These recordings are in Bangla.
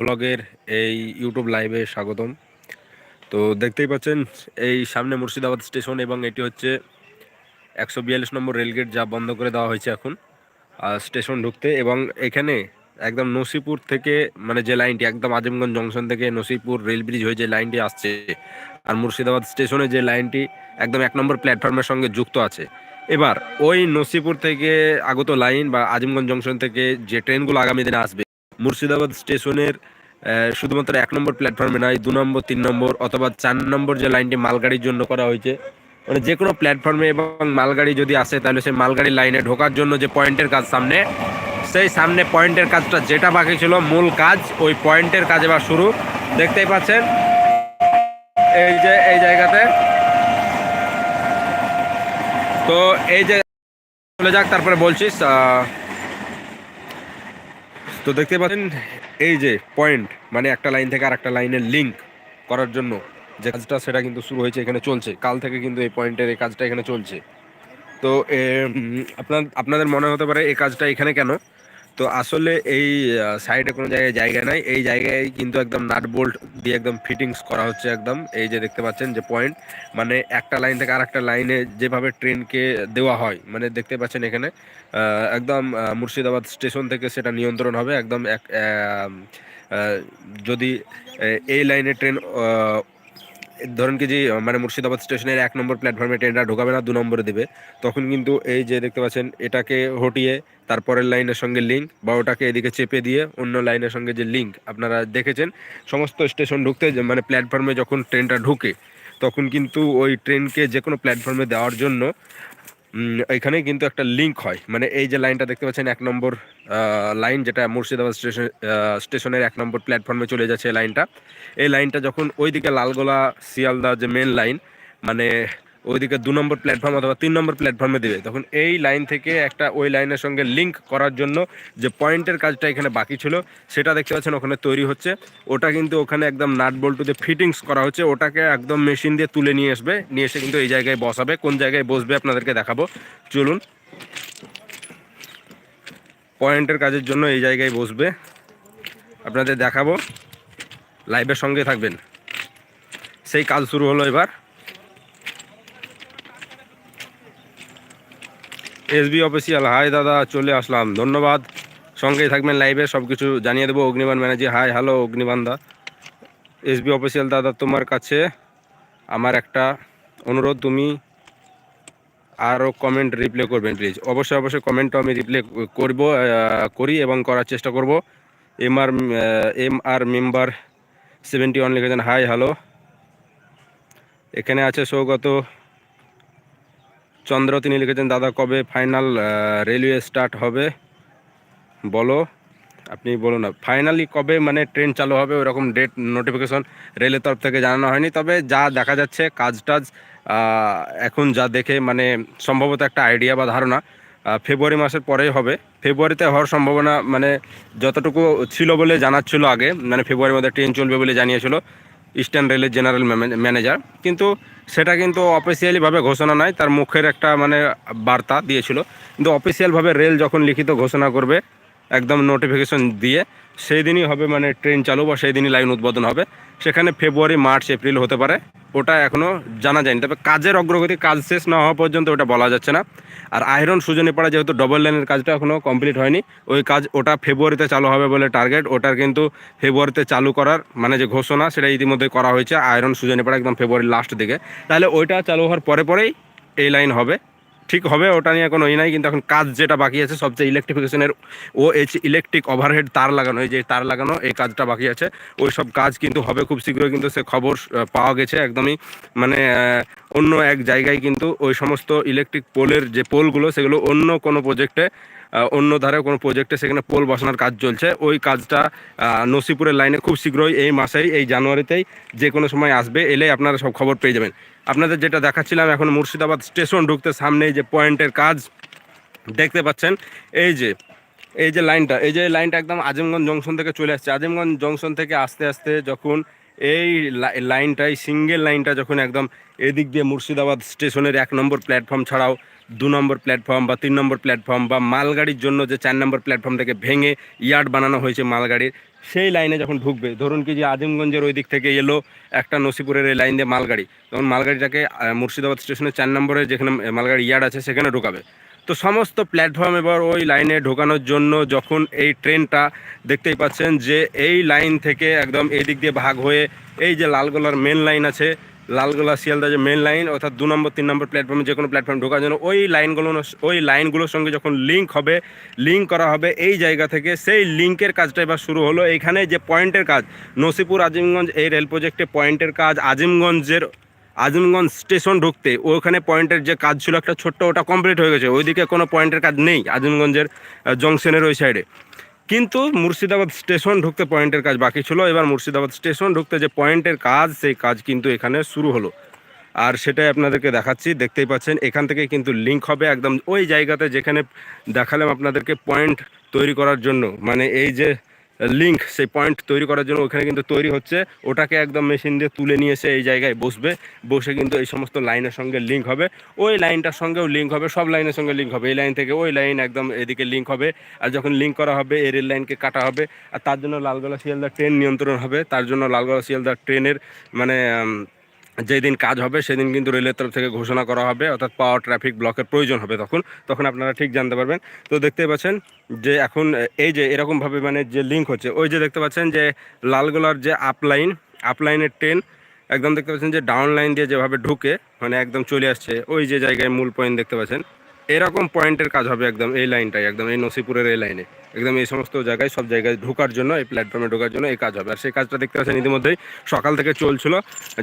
ব্লগের এই ইউটিউব লাইভে স্বাগতম। তো দেখতেই পাচ্ছেন, এই সামনে মুর্শিদাবাদ স্টেশন এবং এটি হচ্ছে একশো বিয়াল্লিশ নম্বর রেলগেট যা বন্ধ করে দেওয়া হয়েছে এখন স্টেশন ঢুকতে এবং এখানে একদম নসিপুর থেকে মানে যে লাইনটি একদম আজিমগঞ্জ জংশন থেকে নসিপুর রেল ব্রিজ হয়ে যে লাইনটি আসছে আর মুর্শিদাবাদ স্টেশনে যে লাইনটি একদম এক নম্বর প্ল্যাটফর্মের সঙ্গে যুক্ত আছে। এবার ওই নসিপুর থেকে আগত লাইন বা আজিমগঞ্জ জংশন থেকে যে ট্রেনগুলো আগামী দিনে আসবে মুর্শিদাবাদ স্টেশনের শুধুমাত্র এক নম্বর প্ল্যাটফর্মে নয়, দু নম্বর, তিন নম্বর অথবা চার নম্বর যে লাইনটি মালগাড়ির জন্য করা হয়েছে। মানে যে কোনো প্ল্যাটফর্মে এবং মালগাড়ি যদি আসে, তাহলে সেই মালগাড়ি লাইনে ঢোকার জন্য যে পয়েন্টের কাজ সামনে, সেই সামনে পয়েন্টের কাজটা যেটা বাকি ছিল মূল কাজ, ওই পয়েন্টের কাজ এবার শুরু। দেখতেই পাচ্ছেন? এই যে, এই জায়গাতে। তো এই যে, চলে যাক, তারপরে বলছিস তো দেখতে পাচ্ছেন, এই যে পয়েন্ট মানে একটা লাইন থেকে আর একটা লাইনের লিঙ্ক করার জন্য যে কাজটা সেটা কিন্তু শুরু হয়েছে, এখানে চলছে। কাল থেকে কিন্তু এই পয়েন্টের এই কাজটা এখানে চলছে। তো আপনার, আপনাদের মনে হতে পারে এই কাজটা এখানে কেন? তো আসলে এই সাইডে কোনো জায়গায় জায়গা নাই। এই জায়গায় কিন্তু একদম নাট বোল্ট দিয়ে একদম ফিটিংস করা হচ্ছে একদম। এই যে দেখতে পাচ্ছেন যে পয়েন্ট মানে একটা লাইন থেকে আর একটা লাইনে যেভাবে ট্রেনকে দেওয়া হয় মানে দেখতে পাচ্ছেন এখানে একদম মুর্শিদাবাদ স্টেশন থেকে সেটা নিয়ন্ত্রণ হবে। একদম এক যদি এই লাইনে ট্রেন ধরেন কি যে মানে মুর্শিদাবাদ স্টেশনের এক নম্বর প্ল্যাটফর্মে ট্রেনটা ঢোকাবে না, দু নম্বরে দেবে। তখন কিন্তু এই যে দেখতে পাচ্ছেন, এটাকে হটিয়ে তারপরের লাইনের সঙ্গে লিঙ্ক বা ওটাকে এদিকে চেপে দিয়ে অন্য লাইনের সঙ্গে যে লিঙ্ক আপনারা দেখেছেন, সমস্ত স্টেশন ঢুকতে মানে প্ল্যাটফর্মে যখন ট্রেনটা ঢুকে, তখন কিন্তু ওই ট্রেনকে যে কোনো প্ল্যাটফর্মে দেওয়ার জন্য এখানে কিন্তু একটা লিঙ্ক হয়। মানে এই যে লাইনটা দেখতে পাচ্ছেন, এক নম্বর লাইন যেটা মুর্শিদাবাদ স্টেশন স্টেশনের এক নম্বর প্ল্যাটফর্মে চলে যাচ্ছে এই লাইনটা এই লাইনটা যখন ওইদিকে লালগোলা, শিয়ালদা যে মেন লাইন মানে ওইদিকে দু নম্বর প্ল্যাটফর্ম অথবা তিন নম্বর প্ল্যাটফর্মে দেবে। তখন এই লাইন থেকে একটা ওই লাইনের সঙ্গে লিঙ্ক করার জন্য যে পয়েন্টের কাজটা এখানে বাকি ছিল, সেটা দেখতে পাচ্ছেন ওখানে তৈরি হচ্ছে। ওটা কিন্তু ওখানে একদম নাট বল্টু দিয়ে ফিটিংস করা হচ্ছে। ওটাকে একদম মেশিন দিয়ে তুলে নিয়ে আসবে। নিয়ে এসে কিন্তু এই জায়গায় বসাবে। কোন জায়গায় বসবে আপনাদেরকে দেখাবো। চলুন। পয়েন্টের কাজের জন্য এই জায়গায় বসবে। আপনাদের দেখাবো। লাইভের সঙ্গে থাকবেন। সেই কাজ শুরু হলো এবার। এসবি অফিসিয়াল হাই দাদা, চলে আসলাম, ধন্যবাদ। সঙ্গেই থাকবেন লাইভে সব কিছু জানিয়ে দেবো, Agniban manager hi hello Agniban দা। এসবি অফিসিয়াল দাদা, তোমার কাছে আমার একটা অনুরোধ, তুমি আরও কমেন্ট রিপ্লে করবেন প্লিজ অবশ্যই অবশ্যই কমেন্টও আমি রিপ্লে করব করি এবং করার চেষ্টা করব। M R M R member seventy one লিখেছেন হাই হ্যালো এখানে আছে সৌগত চন্দ্র, তিনি লিখেছেন, দাদা, কবে ফাইনাল রেলওয়ে স্টার্ট হবে? বলো। আপনি বলুন না। ফাইনালি কবে মানে ট্রেন চালু হবে ওরকম ডেট নোটিফিকেশন রেলের তরফ থেকে জানানো হয়নি। তবে যা দেখা যাচ্ছে, কাজ টাজ এখন যা দেখে মানে সম্ভবত একটা আইডিয়া বা ধারণা ফেব্রুয়ারি মাসের পরেই হবে। ফেব্রুয়ারিতে হওয়ার সম্ভাবনা মানে যতটুকু ছিল বলে জানাচ্ছিল আগে মানে ফেব্রুয়ারির মধ্যে ট্রেন চলবে বলে জানিয়েছিল। ইস্টার্ন রেলের জেনারেল ম্যানেজার কিন্তু সেটা কিন্তু অফিসিয়ালিভাবে ঘোষণা নয় তার মুখের একটা মানে বার্তা দিয়েছিল। কিন্তু অফিসিয়ালভাবে রেল যখন লিখিত ঘোষণা করবে, একদম নোটিফিকেশন দিয়ে সেই দিনই হবে মানে ট্রেন চালু বা সেই দিনই লাইন উদ্বোধন হবে। সেখানে ফেব্রুয়ারি মার্চ এপ্রিল হতে পারে। ওটা এখনও জানা যায়নি। তবে কাজের অগ্রগতি কাজ শেষ না হওয়া পর্যন্ত ওটা বলা যাচ্ছে না। আর আয়রন সুজনীপাড়া যেহেতু ডবল লাইনের কাজটা এখনও কমপ্লিট হয়নি, ওই কাজ ওটা ফেব্রুয়ারিতে চালু হবে বলে টার্গেট ওটার কিন্তু ফেব্রুয়ারিতে চালু করার মানে যে ঘোষণা, সেটা ইতিমধ্যে করা হয়েছে। আয়রন সুজনীপাড়া একদম ফেব্রুয়ারির লাস্ট দিকে। তাহলে ওইটা চালু হওয়ার পরে পরেই এই লাইন হবে। ঠিক হবে, ওটা নিয়ে কোনো ই নাই, কিন্তু এখন কাজ যেটা বাকি আছে, সবচেয়ে ইলেকট্রিফিকেশনের ও এইচ ইলেকট্রিক ওভারহেড তার লাগানো, এই যে তার লাগানো, এই কাজটা বাকি আছে। ওই সব কাজ কিন্তু হবে খুব শীঘ্রই, কিন্তু সে খবর পাওয়া গেছে একদমই মানে অন্য এক জায়গায় কিন্তু ওই সমস্ত ইলেকট্রিক পোলের যে পোলগুলো সেগুলো অন্য কোনো প্রজেক্টে অন্য ধারে কোনো প্রজেক্টে সেখানে পোল বসানোর কাজ চলছে। ওই কাজটা নসিপুরের লাইনে খুব শীঘ্রই এই মাসেই, এই জানুয়ারিতেই যে কোনো সময় আসবে, এলেই আপনারা সব খবর পেয়ে যাবেন। আপনাদের যেটা দেখাচ্ছিলাম, এখন মুর্শিদাবাদ স্টেশন ঢুকতে সামনেই যে পয়েন্টের কাজ দেখতে পাচ্ছেন, এই যে এই যে লাইনটা এই যে লাইনটা একদম আজিমগঞ্জ জংশন থেকে চলে আসছে। আজিমগঞ্জ জংশন থেকে আস্তে আস্তে যখন এই লাইনটাই সিঙ্গেল লাইনটা যখন একদম এদিক দিয়ে মুর্শিদাবাদ স্টেশনের এক নম্বর প্ল্যাটফর্ম ছাড়াও দু নম্বর প্ল্যাটফর্ম বা তিন নম্বর প্ল্যাটফর্ম বা মালগাড়ির জন্য যে চার নম্বর প্ল্যাটফর্ম থেকে ভেঙে ইয়ার্ড বানানো হয়েছে মালগাড়ির, সেই লাইনে যখন ঢুকবে, ধরুন কি যে আজিমগঞ্জের ওই দিক থেকে এলো একটা নসিপুরের এই লাইন দিয়ে মালগাড়ি, তখন মালগাড়িটাকে মুর্শিদাবাদ স্টেশনের চার নম্বরে যেখানে মালগাড়ি ইয়ার্ড আছে সেখানে ঢোকাবে। তো সমস্ত প্ল্যাটফর্ম এবার ওই লাইনে ঢোকানোর জন্য যখন এই ট্রেনটা দেখতেই পাচ্ছেন যে এই লাইন থেকে একদম এই দিক দিয়ে ভাগ হয়ে এই যে লালগোলার মেন লাইন আছে লালগোলা শিয়ালদা যে মেন লাইন অর্থাৎ দু নম্বর তিন নম্বর প্ল্যাটফর্মে যে কোনো প্ল্যাটফর্ম ঢোকার জন্য, ওই লাইনগুলো ওই লাইনগুলোর সঙ্গে যখন লিঙ্ক হবে লিঙ্ক করা হবে এই জায়গা থেকে, সেই লিঙ্কের কাজটা এবার শুরু হলো। এইখানে যে পয়েন্টের কাজ, নসিপুর আজিমগঞ্জ, এই রেল প্রজেক্টে পয়েন্টের কাজ, আজিমগঞ্জের, আজিমগঞ্জ স্টেশন ঢুকতে, ওখানে পয়েন্টের যে কাজ ছিল, একটা ছোট্ট ওটা কমপ্লিট হয়ে গেছে। ওইদিকে কোনো পয়েন্টের কাজ নেই আজিমগঞ্জের জংশনের ওই সাইডে কিন্তু মুর্শিদাবাদ স্টেশন ঢুকতে পয়েন্টের কাজ বাকি ছিল। এবার মুর্শিদাবাদ স্টেশন ঢুকতে যে পয়েন্টের কাজ, সেই কাজ কিন্তু এখানে শুরু হলো। আর সেটাই আপনাদেরকে দেখাচ্ছি, দেখতেই পাচ্ছেন, এখান থেকে কিন্তু লিঙ্ক হবে একদম ওই জায়গাতে যেখানে দেখালাম আপনাদেরকে পয়েন্ট তৈরি করার জন্য। মানে এই যে লিঙ্ক সেই পয়েন্ট তৈরি করার জন্য ওখানে কিন্তু তৈরি হচ্ছে। ওটাকে একদম মেশিন দিয়ে তুলে নিয়ে এসে এই জায়গায় বসবে। বসে কিন্তু এই সমস্ত লাইনের সঙ্গে লিঙ্ক হবে। ওই লাইনটার সঙ্গেও লিঙ্ক হবে, সব লাইনের সঙ্গে লিঙ্ক হবে। এই লাইন থেকে ওই লাইন একদম এদিকে লিঙ্ক হবে। আর যখন লিঙ্ক করা হবে, এই রেল লাইনকে কাটা হবে। আর তার জন্য লালগোলা শিয়ালদা ট্রেন নিয়ন্ত্রণ হবে। তার জন্য লালগোলা শিয়ালদা ট্রেনের মানে যেদিন কাজ হবে, সেদিন কিন্তু রেলের তরফ থেকে ঘোষণা করা হবে, অর্থাৎ পাওয়ার ট্রাফিক ব্লকের প্রয়োজন হবে তখন। তখন আপনারা ঠিক জানতে পারবেন। তো দেখতে পাচ্ছেন যে এখন, এই যে এরকমভাবে মানে যে লিঙ্ক হচ্ছে, ওই যে দেখতে পাচ্ছেন যে লালগোলার যে আপলাইন আপলাইনের ট্রেন একদম দেখতে পাচ্ছেন যে ডাউন লাইন দিয়ে যেভাবে ঢুকে মানে একদম চলে আসছে, ওই যে জায়গায় মূল পয়েন্ট দেখতে পাচ্ছেন। এরকম পয়েন্টের কাজ হবে একদম এই লাইনটাই একদম এই নসিপুরের এই লাইনে একদম এই সমস্ত জায়গায়, সব জায়গায় ঢোকার জন্য, এই প্ল্যাটফর্মে ঢোকার জন্য এই কাজ হবে। আর সেই কাজটা দেখতে পাচ্ছেন ইতিমধ্যেই সকাল থেকে চলছিল,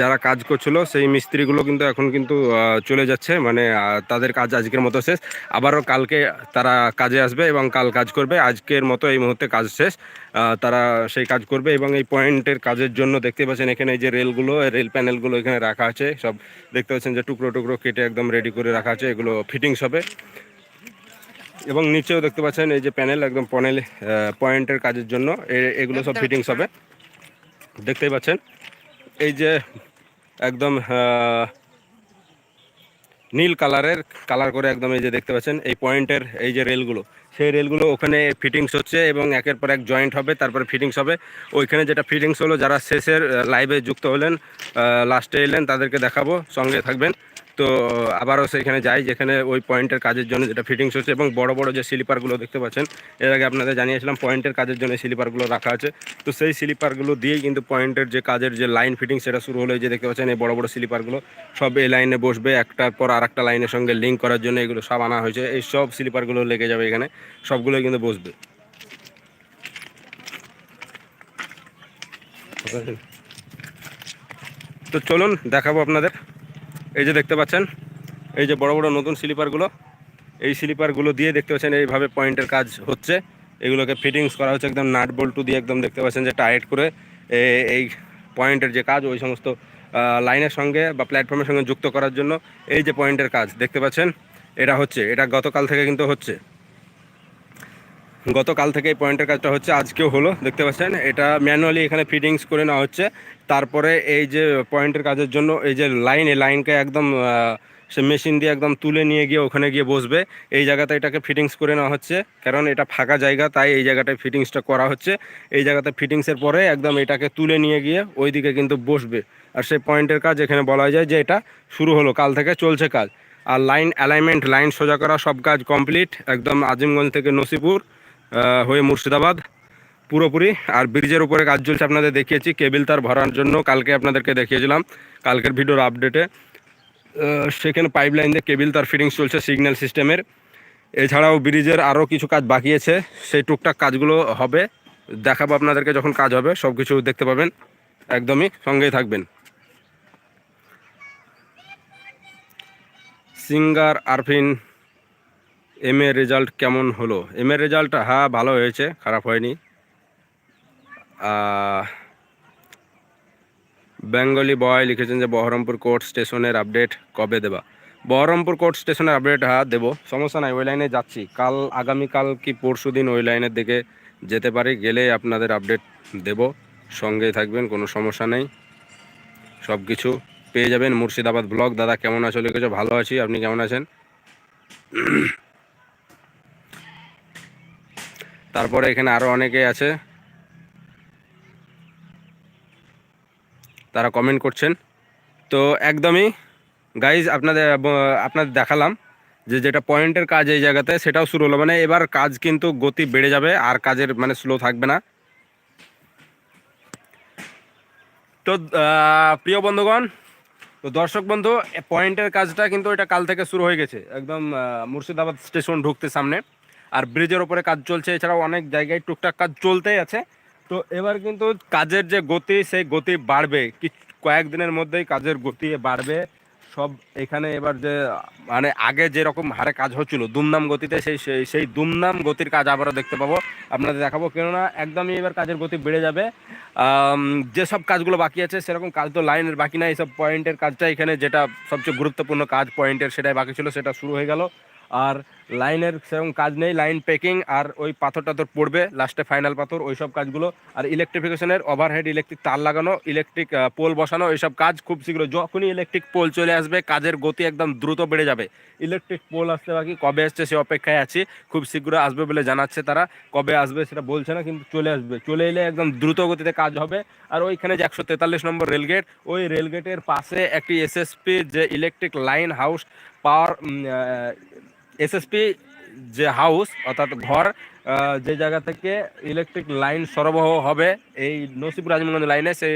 যারা কাজ করছিল, সেই মিস্ত্রিগুলো কিন্তু এখন কিন্তু চলে যাচ্ছে। মানে তাদের কাজ আজকের মতো শেষ। আবারও কালকে তারা কাজে আসবে এবং কাল কাজ করবে। আজকের মতো এই মুহূর্তে কাজ শেষ। তারা সেই কাজ করবে এবং এই পয়েন্টের কাজের জন্য দেখতে পাচ্ছেন এখানে এই যে রেলগুলো রেল প্যানেলগুলো এখানে রাখা আছে। সব দেখতে পাচ্ছেন যে টুকরো টুকরো কেটে একদম রেডি করে রাখা আছে। এগুলো ফিটিংস হবে। এবং নিচেও দেখতে পাচ্ছেন এই যে প্যানেল একদম প্যানেল পয়েন্টের কাজের জন্য। এগুলো সব ফিটিংস হবে। দেখতেই পাচ্ছেন। এই যে একদম নীল কালারের কালার করে একদম এই যে দেখতে পাচ্ছেন এই পয়েন্টের এই যে রেলগুলো। সেই রেলগুলো ওখানে ফিটিংস হচ্ছে এবং একের পর এক জয়েন্ট হবে তারপরে ফিটিংস হবে। ওইখানে যেটা ফিটিংস হলো যারা শেষের লাইভে যুক্ত হলেন লাস্টে এলেন তাদেরকে দেখাবো সঙ্গে থাকবেন। তো, আবারও সেখানে যাই, যেখানে ওই পয়েন্টের কাজের জন্য যেটা ফিটিংস হচ্ছে এবং বড় বড় যে স্লিপারগুলো দেখতে পাচ্ছেন, এর আগে আপনাদের জানিয়েছিলাম পয়েন্টের কাজের জন্য স্লিপারগুলো রাখা আছে। তো সেই স্লিপারগুলো দিয়েই কিন্তু পয়েন্টের যে কাজের যে লাইন ফিটিং সেটা শুরু হলো যে দেখতে পাচ্ছেন এই বড় বড় স্লিপারগুলো সব এই লাইনে বসবে, একটার পর আর একটা লাইনের সঙ্গে লিঙ্ক করার জন্য এগুলো সব আনা হয়েছে, এই সব স্লিপারগুলো লেগে যাবে এখানে সবগুলো কিন্তু বসবে। তো চলুন, দেখাবো আপনাদের। এই যে দেখতে পাচ্ছেন, এই যে বড় বড় নতুন স্লিপারগুলো, এই স্লিপারগুলো দিয়ে দেখতে পাচ্ছেন এইভাবে পয়েন্টের কাজ হচ্ছে। এগুলোকে ফিটিংস করা হচ্ছে একদম নাট বল্টু দিয়ে একদম দেখতে পাচ্ছেন যে টাইট করে এই পয়েন্টের যে কাজ, ওই সমস্ত লাইনের সঙ্গে বা প্ল্যাটফর্মের সঙ্গে যুক্ত করার জন্য এই যে পয়েন্টের কাজ, দেখতে পাচ্ছেন? এটা হচ্ছে, এটা গতকাল থেকে কিন্তু হচ্ছে। গতকাল থেকে এই পয়েন্টের কাজটা হচ্ছে, আজকেও হলো, দেখতে পাচ্ছেন? এটা ম্যানুয়ালি এখানে ফিটিংস করে নেওয়া হচ্ছে। তারপরে এই যে পয়েন্টের কাজের জন্য এই যে লাইন এই লাইনকে একদম সে মেশিন দিয়ে একদম তুলে নিয়ে গিয়ে ওখানে গিয়ে বসবে। এই জায়গাতে এটাকে ফিটিংস করে নেওয়া হচ্ছে, কারণ এটা ফাঁকা জায়গা, তাই এই জায়গাটায় ফিটিংসটা করা হচ্ছে। এই জায়গাতে ফিটিংসের পরে একদম এটাকে তুলে নিয়ে গিয়ে ওইদিকে কিন্তু বসবে। আর সেই পয়েন্টের কাজ এখানে বলা যায় যে এটা শুরু হলো, কাল থেকে চলছে কাজ। আর লাইন অ্যালাইনমেন্ট লাইন সোজা করা, সব কাজ কমপ্লিট একদম আজিমগঞ্জ থেকে নসিপুর হয়ে মুর্শিদাবাদ, পুরোপুরি। আর ব্রিজের উপরে কাজ চলছে আপনাদের দেখিয়েছি, কেবিল তার ভরার জন্য কালকে আপনাদেরকে দেখিয়েছিলাম, কালকের ভিডিওর আপডেটে। সেখানে পাইপ লাইন দিয়ে কেবিল তার ফিটিংস চলছে সিগন্যাল সিস্টেমের এছাড়াও ব্রিজের আরও কিছু কাজ বাকি আছে, সেই টুকটাক কাজগুলো হবে। দেখাবো আপনাদেরকে যখন কাজ হবে সব কিছু দেখতে পাবেন। একদমই সঙ্গেই থাকবেন। সিঙ্গার, আরফিন এম এর রেজাল্ট কেমন হলো? এম এর রেজাল্টটা হ্যাঁ ভালো হয়েছে, খারাপ হয়নি। বেঙ্গলি বয় লিখেছেন যে বহরমপুর কোর্ট স্টেশনের আপডেট কবে দেবা? বহরমপুর কোর্ট স্টেশনের আপডেট হ্যাঁ দেবো। সমস্যা নাই, ওই লাইনে যাচ্ছি। কাল, আগামীকাল কি পরশু দিন ওই লাইনের দিকে যেতে পারি গেলে আপনাদের আপডেট দেব। সঙ্গেই থাকবেন, কোনো সমস্যা নেই। সব কিছু পেয়ে যাবেন। মুর্শিদাবাদ ব্লগ। দাদা, কেমন আছো? লিখেছো, ভালো আছি। আপনি কেমন আছেন? তারপরে এখানে আরও অনেকে আছে। তারা কমেন্ট করছেন। তো একদমই গাইজ আপনাদের আপনাদের দেখালাম যে যেটা পয়েন্টের কাজ এই জায়গাতে, সেটাও শুরু হলো। মানে এবার কাজ কিন্তু গতি বেড়ে যাবে, আর কাজের মানে স্লো থাকবে না। তো প্রিয় বন্ধুগণ, তো দর্শক বন্ধু পয়েন্টের কাজটা কিন্তু এটা কাল থেকে শুরু হয়ে গেছে। একদম মুর্শিদাবাদ স্টেশন ঢুকতে সামনে। আর ব্রিজের ওপরে কাজ চলছে, এছাড়াও অনেক জায়গায় টুকটাক কাজ চলতেই আছে। তো এবার কিন্তু কাজের যে গতি, সেই গতি বাড়বে। কি কয়েকদিনের মধ্যেই কাজের গতি বাড়বে। সব এখানে এবার যে মানে আগে যেরকম হারে কাজ হচ্ছিল, দুমদাম গতিতে সেই সেই সেই দুমদাম গতির কাজ আবারও দেখতে পাবো। আপনাদের দেখাবো, কেননা একদমই এবার কাজের গতি বেড়ে যাবে। যেসব কাজগুলো বাকি আছে, সেরকম কাজ তো লাইনের বাকি নাই। এইসব পয়েন্টের কাজটা এখানে যেটা সবচেয়ে গুরুত্বপূর্ণ কাজ, পয়েন্টের সেটাই বাকি ছিল, সেটা শুরু হয়ে গেল। আর লাইনের সেরকম কাজ নেই, লাইন পেকিং আর ওই পাথর টাথর পড়বে লাস্টে ফাইনাল পাথর ওই সব কাজগুলো। আর ইলেকট্রিফিকেশনের ওভারহেড ইলেকট্রিক তার লাগানো ইলেকট্রিক পোল বসানো, এইসব কাজ খুব শীঘ্র যখনই ইলেকট্রিক পোল চলে আসবে, কাজের গতি একদম দ্রুত বেড়ে যাবে। ইলেকট্রিক পোল আসতে বাকি কবে আসছে সে অপেক্ষায় আছি, খুব শীঘ্র আসবে বলে জানাচ্ছে তারা, কবে আসবে সেটা বলছে না, কিন্তু চলে আসবে। চলে এলে একদম দ্রুত গতিতে কাজ হবে। আর ওইখানে যে একশো তেতাল্লিশ নম্বর রেলগেট ওই রেলগেটের পাশে একটি এসএসপি যে electric line house power SSP যে হাউস, অর্থাৎ ঘর যে জায়গা থেকে ইলেকট্রিক লাইন সরবরাহ হবে, এই নসিপুর রাজমগঞ্জ লাইনে সে,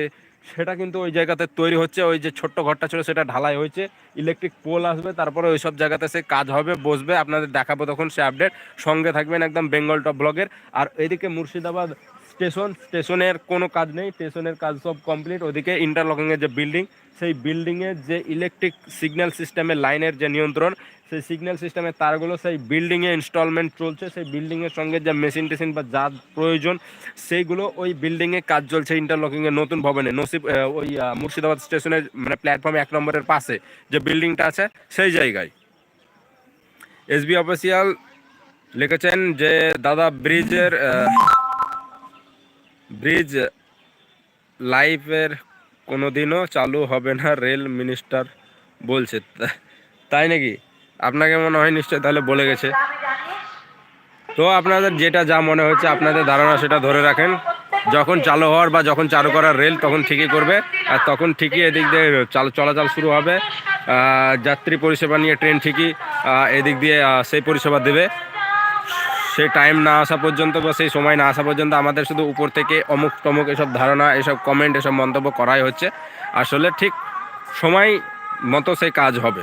সেটা কিন্তু ওই জায়গাতে তৈরি হচ্ছে। ওই যে ছোট্ট ঘরটা ছিল, সেটা ঢালাই হয়েছে। ইলেকট্রিক পোল আসবে, তারপরে ওই সব জায়গাতে সে কাজ হবে, বসবে। আপনাদের দেখাবো তখন সে আপডেট সঙ্গে থাকবেন একদম বেঙ্গল টপ ব্লগের। আর এদিকে মুর্শিদাবাদ স্টেশন স্টেশনের কোনো কাজ নেই। স্টেশনের কাজ সব কমপ্লিট ওদিকে ইন্টারলকিংয়ের যে বিল্ডিং সেই বিল্ডিংয়ের যে ইলেকট্রিক সিগন্যাল সিস্টেমের লাইনের যে নিয়ন্ত্রণ সেই সিগন্যাল সিস্টেমের তারগুলো সেই বিল্ডিংয়ে ইনস্টলমেন্ট চলছে, সেই বিল্ডিংয়ের সঙ্গে যে মেশিন টেশিন বা যা প্রয়োজন, সেইগুলো ওই বিল্ডিংয়ে কাজ চলছে ইন্টারলকিংয়ের নতুন ভবনে। নসিব ওই মুর্শিদাবাদ স্টেশনের মানে প্ল্যাটফর্ম এক নম্বরের পাশে যে বিল্ডিংটা আছে, সেই জায়গায়। এসবি অফিসিয়াল লিখেছেন যে, দাদা ব্রিজের ব্রিজ লাইফের কোনোদিনও চালু হবে না রেল মিনিস্টার বলছে। তাই নাকি? আপনাকে মনে হয় নিশ্চয় তাহলে বলে গেছে। তো আপনাদের যেটা যা মনে হচ্ছে আপনাদের ধারণা সেটা ধরে রাখেন। যখন চালু হওয়ার বা যখন চালু করার রেল তখন ঠিকই করবে, আর তখন ঠিকই এদিক দিয়ে চাল চলাচল শুরু হবে। যাত্রী পরিষেবা নিয়ে ট্রেন ঠিকই এদিক দিয়ে সেই পরিষেবা দেবে। সেই টাইম না আসা পর্যন্ত বা সেই সময় না আসা পর্যন্ত আমাদের শুধু উপর থেকে অমুক তমুক এসব ধারণা, এসব কমেন্ট এসব মন্তব্য করাই হচ্ছে। আসলে ঠিক সময় মতো সেই কাজ হবে।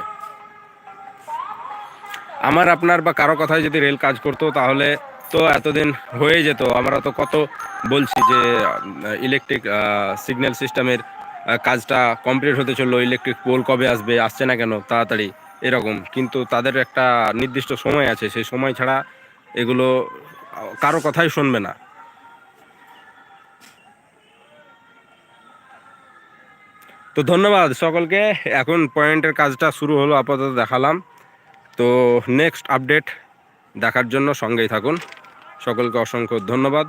আমার আপনার বা কারও কথায় যদি রেল কাজ করতো, তাহলে তো এতদিন হয়ে যেত। আমরা তো কত বলছি যে ইলেকট্রিক সিগন্যাল সিস্টেমের কাজটা কমপ্লিট হতে চলল ইলেকট্রিক পোল কবে আসবে, আসছে না কেন, তাড়াতাড়ি এরকম। কিন্তু তাদের একটা নির্দিষ্ট সময় আছে, সেই সময় ছাড়া এগুলো কারও কথাই শুনবে না। তো ধন্যবাদ সকলকে। এখন পয়েন্টের কাজটা শুরু হলো, আপাতত দেখালাম। তো নেক্সট আপডেট দেখার জন্য সঙ্গেই থাকুন। সকলকে অসংখ্য ধন্যবাদ।